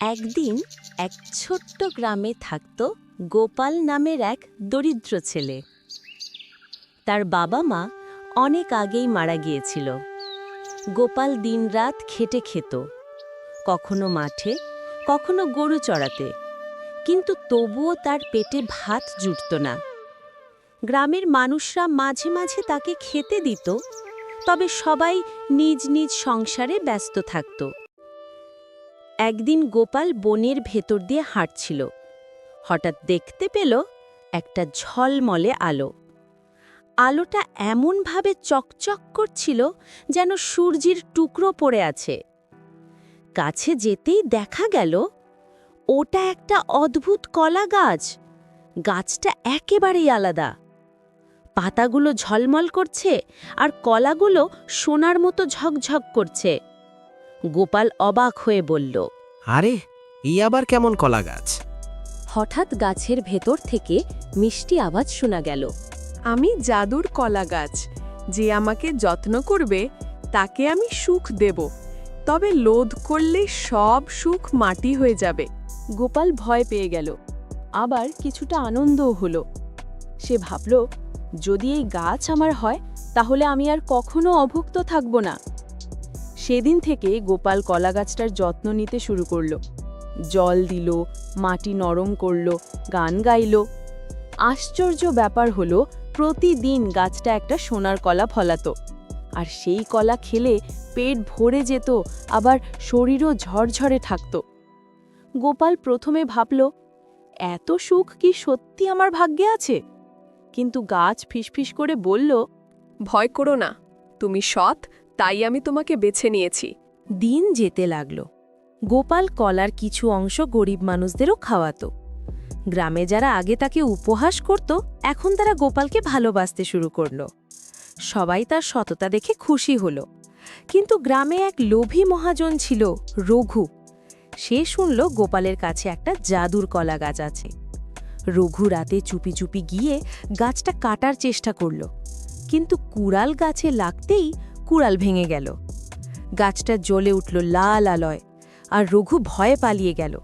একদিন এক ছোট্ট গ্রামে থাকত গোপাল নামের এক দরিদ্র ছেলে। তার বাবা মা অনেক আগেই মারা গিয়েছিল। গোপাল দিনরাত খেটে খেত। কখনো মাঠে, কখনো গরু চড়াতে। কিন্তু তবুও তার পেটে ভাত জুটত না। গ্রামের মানুষরা মাঝে মাঝে তাকে খেতে দিত, তবে সবাই নিজ নিজ সংসারে ব্যস্ত থাকত। একদিন গোপাল বনের ভেতর দিয়ে হাঁটছিল। হঠাৎ দেখতে পেল একটা ঝলমলে আলো। আলোটা এমনভাবে চকচক করছিল যেন সূর্যের টুকরো পড়ে আছে। কাছে যেতেই দেখা গেল, ওটা একটা অদ্ভুত কলা গাছ। গাছটা একেবারেই আলাদা। পাতাগুলো ঝলমল করছে আর কলাগুলো সোনার মতো ঝকঝক করছে। গোপাল অবাক হয়ে বলল আরে এই আবার কেমন কলা গাছ হঠাৎ গাছের ভেতর থেকে মিষ্টি আওয়াজ শোনা গেল আমি জাদুর কলা গাছ যে আমাকে যত্ন করবে তাকে আমি সুখ দেব। তবে লোধ করলে সব সুখ মাটি হয়ে যাবে। গোপাল ভয় পেয়ে গেল আবার কিছুটা আনন্দও হলো। সে ভাবল যদি এই গাছ আমার হয় তাহলে আমি আর কখনো অভুক্ত থাকব না। সেদিন থেকে গোপাল কলা গাছটার যত্ন নিতে শুরু করল। জল দিল, মাটি নরম করল, গান গাইল। আশ্চর্য ব্যাপার হলো, প্রতিদিন গাছটা একটা সোনার কলা ফলাতো। আর সেই কলা খেলে পেট ভরে যেত, আবার শরীরও ঝরঝরে থাকত। গোপাল প্রথমে ভাবল, এত সুখ কি সত্যি আমার ভাগ্যে আছে? কিন্তু গাছ ফিসফিস করে বলল, ভয় করো না, তুমি সৎ তাই আমি তোমাকে বেছে নিয়েছি। দিন যেতে লাগল। গোপাল কলার কিছু অংশ গরিব মানুষদেরও খাওয়াতো। গ্রামে যারা আগে তাকে উপহাস করত, এখন তারা গোপালকে ভালোবাসতে শুরু করল। সবাই তার সততা দেখে খুশি হল। কিন্তু গ্রামে এক লোভী মহাজন ছিল রঘু। সে শুনল গোপালের কাছে একটা জাদুর কলা গাছ আছে। রঘু রাতে চুপি চুপি গিয়ে গাছটা কাটার চেষ্টা করল। কিন্তু কুড়াল গাছে লাগতেই কুড়াল ভেঙে গেল। গাছটা জ্বলে উঠল লাল আলয়, আর রঘু ভয়ে পালিয়ে গেল।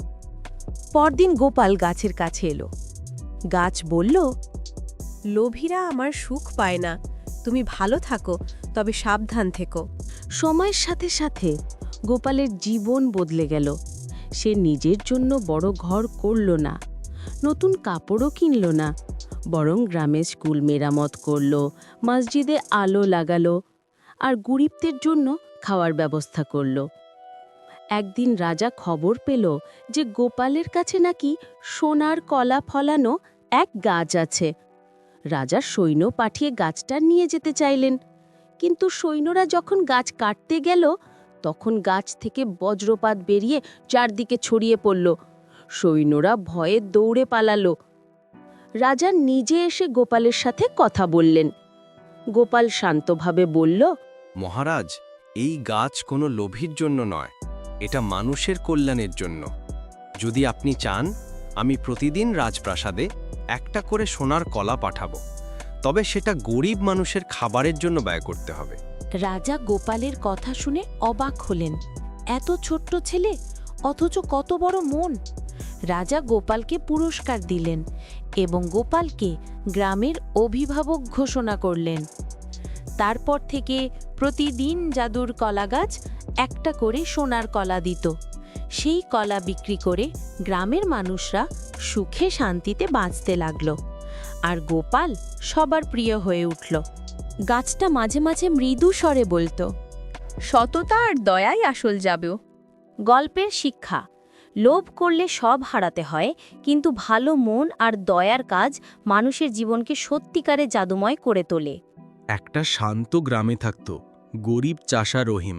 পরদিন গোপাল গাছের কাছে এলো। গাছ বলল, লোভীরা আমার সুখ পায় না। তুমি ভালো থাকো, তবে সাবধান থেকো। সময়ের সাথে সাথে গোপালের জীবন বদলে গেল। সে নিজের জন্য বড় ঘর করল না, নতুন কাপড়ও কিনল না, বরং গ্রামে স্কুল মেরামত করল, মসজিদে আলো লাগালো আর গরিবদের জন্য খাওয়ার ব্যবস্থা করল। একদিন রাজা খবর পেল যে গোপালের কাছে নাকি সোনার কলা ফলানো এক গাছ আছে। রাজা সৈন্য পাঠিয়ে গাছটা নিয়ে যেতে চাইলেন। কিন্তু সৈন্যরা যখন গাছ কাটতে গেল, তখন গাছ থেকে বজ্রপাত বেরিয়ে চারদিকে ছড়িয়ে পড়ল। সৈন্যরা ভয়ে দৌড়ে পালালো। রাজা নিজে এসে গোপালের সাথে কথা বললেন। গোপাল শান্তভাবে বলল মহারাজ, এই গাছ কোনো লোভীর জন্য নয়, এটা মানুষের কল্যাণের জন্য। যদি আপনি চান, আমি প্রতিদিন রাজপ্রাসাদে একটা করে সোনার কলা পাঠাবো, তবে সেটা গরিব মানুষের খাবারের জন্য ব্যয় করতে হবে। রাজা গোপালের কথা শুনে অবাক হলেন। এত ছোট্ট ছেলে, অথচ কত বড় মন। রাজা গোপালকে পুরস্কার দিলেন এবং গোপালকে গ্রামের অভিভাবক ঘোষণা করলেন। তারপর থেকে প্রতিদিন জাদুর কলা গাছ একটা করে সোনার কলা দিত। সেই কলা বিক্রি করে গ্রামের মানুষরা সুখে শান্তিতে বাঁচতে লাগল। আর গোপাল সবার প্রিয় হয়ে উঠল। গাছটা মাঝে মাঝে মৃদু স্বরে বলতো, সততা আর দয়াই আসল যাবেও গল্পের শিক্ষা, লোভ করলে সব হারাতে হয়, কিন্তু ভালো মন আর দয়ার কাজ মানুষের জীবনকে সত্যিকারে জাদুময় করে তোলে। একটা শান্ত গ্রামে থাকত, গরিব চাষা রহিম।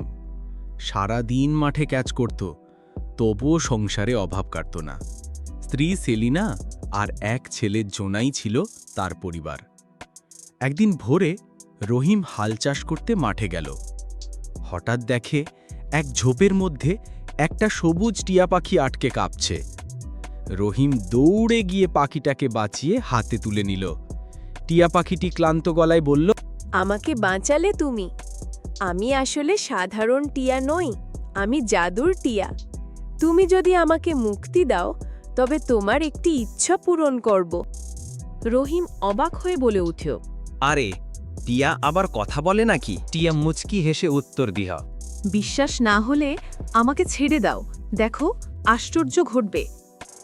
সারা দিন মাঠে ক্যাচ করত, তবুও সংসারে অভাব কাটত না। স্ত্রী সেলিনা আর এক ছেলে জোনাই ছিল তার পরিবার। একদিন ভোরে রহিম হাল চাষ করতে মাঠে গেল। হঠাৎ দেখে এক ঝোপের মধ্যে একটা সবুজ টিয়া পাখি আটকে কাঁপছে। রহিম দৌড়ে গিয়ে পাখিটাকে বাঁচিয়ে হাতে তুলে নিল। টিয়া পাখিটি ক্লান্ত গলায় বলল আমাকে বাঁচালে তুমি। আমি আসলে সাধারণ টিয়া নই আমি জাদুর টিয়া। তুমি যদি আমাকে মুক্তি দাও তবে তোমার একটি ইচ্ছা পূরণ করব। রহিম অবাক হয়ে বলে উঠল আরে টিয়া আবার কথা বলে নাকি? টিয়া মুচকি হেসে উত্তর দিহ বিশ্বাস না হলে আমাকে ছেড়ে দাও দেখো আশ্চর্য ঘটবে।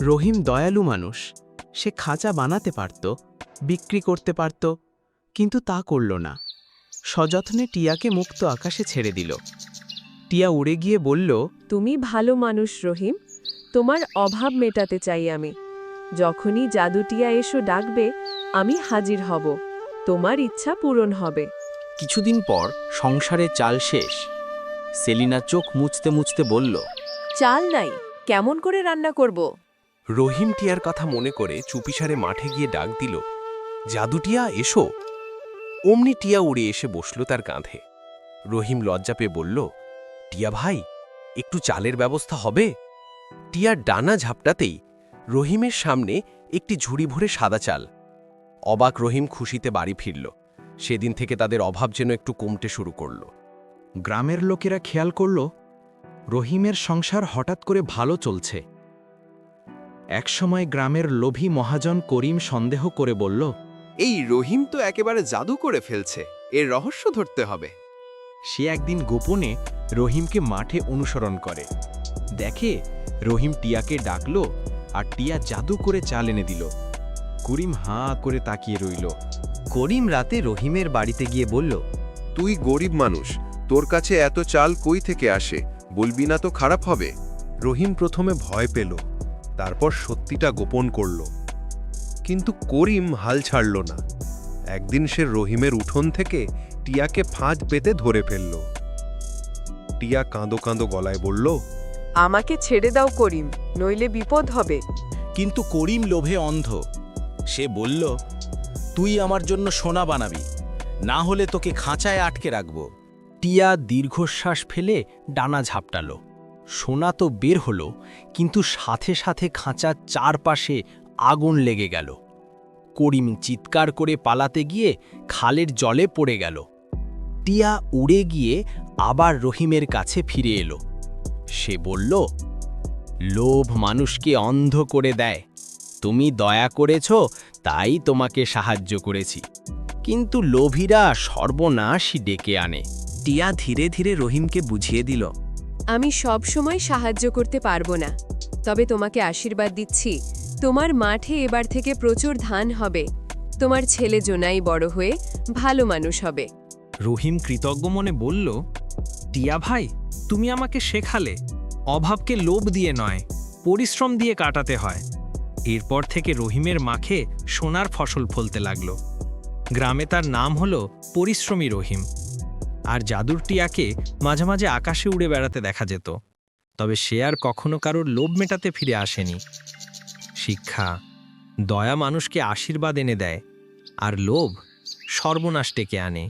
রহিম দয়ালু মানুষ সে খাঁচা বানাতে পারত বিক্রি করতে পারত কিন্তু তা করল না। সযত্নে টিয়াকে মুক্ত আকাশে ছেড়ে দিল। টিয়া উড়ে গিয়ে বলল তুমি ভালো মানুষ রহিম। তোমার অভাব মেটাতে চাই আমি। যখনই জাদুটিয়া এসো ডাকবে আমি হাজির হব। তোমার ইচ্ছা পূরণ হবে। কিছুদিন পর সংসারে চাল শেষ। সেলিনা চোখ মুছতে মুছতে বলল চাল নাই কেমন করে রান্না করব? রহিম টিয়ার কথা মনে করে চুপিসারে মাঠে গিয়ে ডাক দিল জাদুটিয়া এসো। অমনি টিয়া উড়ে এসে বসল তার কাঁধে। রহিম লজ্জা পেয়ে বলল, টিয়া ভাই, একটু চালের ব্যবস্থা হবে? টিয়ার ডানা ঝাপটাতেই রহিমের সামনে একটি ঝুড়ি ভরে সাদা চাল। অবাক রহিম খুশিতে বাড়ি ফিরল। সেদিন থেকে তাদের অভাব যেন একটু কমতে শুরু করল। গ্রামের লোকেরা খেয়াল করল, রহিমের সংসার হঠাৎ করে ভালো চলছে। একসময় গ্রামের লোভী মহাজন করিম সন্দেহ করে বলল এই রহিম তো একেবারে জাদু করে ফেলছে এর রহস্য ধরতে হবে। সে একদিন গোপনে রহিমকে মাঠে অনুসরণ করে। দেখে রহিম টিয়াকে ডাকল আর টিয়া জাদু করে চাল এনে দিল। করিম হাঁ করে তাকিয়ে রইল। করিম রাতে রহিমের বাড়িতে গিয়ে বলল তুই গরিব মানুষ তোর কাছে এত চাল কই থেকে আসে? বলবি না তো খারাপ হবে? রহিম প্রথমে ভয় পেল তারপর সত্যিটা গোপন করল। কিন্তু করিম হাল ছাড়ল না। একদিন সে রহিমের উঠোন থেকে টিয়াকে ফাঁদ পেতে ধরে ফেলল। টিয়া কাঁদো কাঁদো গলায় বলল আমাকে ছেড়ে দাও করিম নইলে বিপদ হবে। কিন্তু করিম লোভে অন্ধ। সে বলল তুই আমার জন্য সোনা বানাবি না হলে তোকে খাঁচায় আটকে রাখব। টিয়া দীর্ঘশ্বাস ফেলে ডানা ঝাপটালো। সোনা তো বের হলো কিন্তু সাথে সাথে খাঁচার চারপাশে আগুন লেগে গেল। করিম চিৎকার করে পালাতে গিয়ে খালের জলে পড়ে গেল। টিয়া উড়ে গিয়ে আবার রহিমের কাছে ফিরে এলো। সে বলল, লোভ মানুষকে অন্ধ করে দেয়। তুমি দয়া করেছ, তাই তোমাকে সাহায্য করেছি। কিন্তু লোভীরা সর্বনাশই ডেকে আনে। টিয়া ধীরে ধীরে রহিমকে বুঝিয়ে দিল, আমি সব সময় সাহায্য করতে পারব না। তবে তোমাকে আশীর্বাদ দিচ্ছি তোমার মাঠে এবার থেকে প্রচুর ধান হবে। তোমার ছেলে জোনাই বড় হয়ে ভালো মানুষ হবে। রহিম কৃতজ্ঞ মনে বলল, টিয়া ভাই, তুমি আমাকে শেখালে। অভাবকে লোভ দিয়ে নয়, পরিশ্রম দিয়ে কাটাতে হয়। এরপর থেকে রহিমের মাখে সোনার ফসল ফলতে লাগল। গ্রামে তার নাম হল পরিশ্রমী রহিম। আর জাদুর টিয়াকে মাঝে মাঝে আকাশে উড়ে বেড়াতে দেখা যেত। তবে সে আর কখনো কারোর লোভ মেটাতে ফিরে আসেনি। শিক্ষা দয়া মানুষকে আশীর্বাদ এনে দেয় আর লোভ সর্বনাশ টেকে আনে।